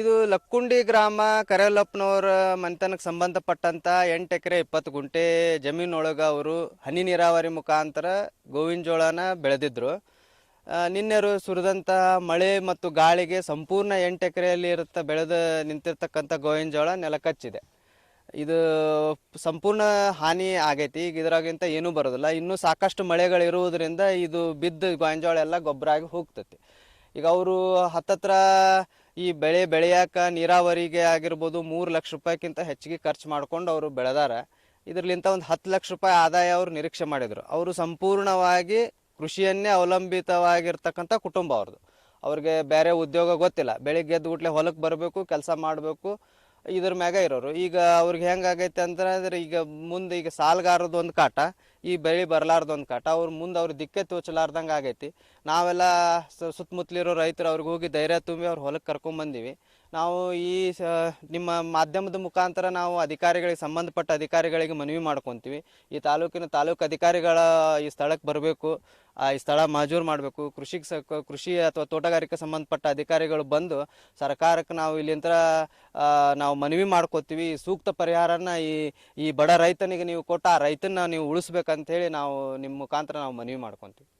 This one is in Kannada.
ಇದು ಲಕ್ಕುಂಡಿ ಗ್ರಾಮ ಕರೆಲಪ್ಪನವರ ಮನೆತನಕ್ಕೆ ಸಂಬಂಧಪಟ್ಟಂತ ಎಂಟು ಎಕರೆ ಇಪ್ಪತ್ತು ಗುಂಟೆ ಜಮೀನೊಳಗೆ ಅವರು ಹನಿ ನೀರಾವರಿ ಮುಖಾಂತರ ಗೋವಿನ ಜೋಳನ ಬೆಳೆದಿದ್ರು. ನಿನ್ನೆರು ಸುರಿದಂಥ ಮಳೆ ಮತ್ತು ಗಾಳಿಗೆ ಸಂಪೂರ್ಣ ಎಂಟು ಎಕರೆಯಲ್ಲಿ ಇರುತ್ತ ಬೆಳೆದು ನಿಂತಿರ್ತಕ್ಕಂಥ ಗೋವಿನ ಜೋಳ ನೆಲಕಚ್ಚಿದೆ ಇದು ಸಂಪೂರ್ಣ ಹಾನಿ ಆಗೈತಿ. ಈಗ ಇದರಾಗಿಂತ ಏನೂ ಬರೋದಿಲ್ಲ. ಇನ್ನೂ ಸಾಕಷ್ಟು ಮಳೆಗಳಿರುವುದರಿಂದ ಇದು ಬಿದ್ದು ಗೋವಿನ ಜೋಳ ಎಲ್ಲ ಗೊಬ್ಬರ ಆಗಿ ಹೋಗ್ತತಿ. ಈಗ ಅವರು ಹತ್ತತ್ರ ಈ ಬೆಳೆ ಬೆಳೆಯಾಕ ನೀರಾವರಿಗೆ ಆಗಿರ್ಬೋದು ಮೂರು ಲಕ್ಷ ರೂಪಾಯಿಗಿಂತ ಹೆಚ್ಚಿಗೆ ಖರ್ಚು ಮಾಡ್ಕೊಂಡು ಅವರು ಬೆಳೆದಾರ. ಇದರಲ್ಲಿಂತ ಒಂದು ಹತ್ತು ಲಕ್ಷ ರೂಪಾಯಿ ಆದಾಯ ಅವರು ನಿರೀಕ್ಷೆ ಮಾಡಿದರು. ಅವರು ಸಂಪೂರ್ಣವಾಗಿ ಕೃಷಿಯನ್ನೇ ಅವಲಂಬಿತವಾಗಿರ್ತಕ್ಕಂಥ ಕುಟುಂಬ ಅವ್ರದ್ದು ಅವ್ರಿಗೆ ಬೇರೆ ಉದ್ಯೋಗ ಗೊತ್ತಿಲ್ಲ. ಬೆಳಿಗ್ಗೆ ಎದ್ದು ಗುಟ್ಲೆ ಹೊಲಕ್ಕೆ ಬರಬೇಕು, ಕೆಲಸ ಮಾಡಬೇಕು, ಇದ್ರ ಮ್ಯಾಗ ಇರೋರು. ಈಗ ಅವ್ರಿಗೆ ಹೆಂಗಾಗೈತೆ ಅಂತಂದ್ರೆ, ಈಗ ಮುಂದೆ ಈಗ ಸಾಲಗಾರದ್ದು ಒಂದು ಕಾಟ. ಈ ಬೆಳೆ ಬರಲಾರ್ದು ಒಂದು ಕಾಟ. ಅವ್ರ ಮುಂದೆ ಅವ್ರ ದಿಕ್ಕೆ ತೋಚಲಾರ್ದಂಗೆ ಆಗೈತಿ. ನಾವೆಲ್ಲ ಸುತ್ತಮುತ್ತಲಿರೋ ರೈತರು ಅವ್ರಿಗೆ ಹೋಗಿ ಧೈರ್ಯ ತುಂಬಿ ಅವ್ರ ಹೊಲಕ್ಕೆ ಕರ್ಕೊಂಬಂದಿವಿ ನಾವು ಈ ನಿಮ್ಮ ಮಾಧ್ಯಮದ ಮುಖಾಂತರ ನಾವು ಅಧಿಕಾರಿಗಳಿಗೆ, ಸಂಬಂಧಪಟ್ಟ ಅಧಿಕಾರಿಗಳಿಗೆ ಮನವಿ ಮಾಡ್ಕೊತೀವಿ. ಈ ತಾಲೂಕಿನ ತಾಲೂಕು ಅಧಿಕಾರಿಗಳ ಈ ಸ್ಥಳಕ್ಕೆ ಬರಬೇಕು ಈ ಸ್ಥಳ ಮಂಜೂರು ಮಾಡಬೇಕು. ಕೃಷಿಗೆ ಸ ಕೃಷಿ ಅಥವಾ ತೋಟಗಾರಿಕೆ ಸಂಬಂಧಪಟ್ಟ ಅಧಿಕಾರಿಗಳು ಬಂದು ಸರ್ಕಾರಕ್ಕೆ ನಾವು ಇಲ್ಲಿಂದ ನಾವು ಮನವಿ ಮಾಡ್ಕೋತೀವಿ. ಸೂಕ್ತ ಪರಿಹಾರನ ಈ ಈ ಬಡ ರೈತನಿಗೆ ನೀವು ಕೊಟ್ಟ ಆ ರೈತನ ನೀವು ಉಳಿಸ್ಬೇಕಂತ ಹೇಳಿ ನಾವು ನಿಮ್ಮ ಮುಖಾಂತರ ನಾವು ಮನವಿ ಮಾಡ್ಕೊತೀವಿ.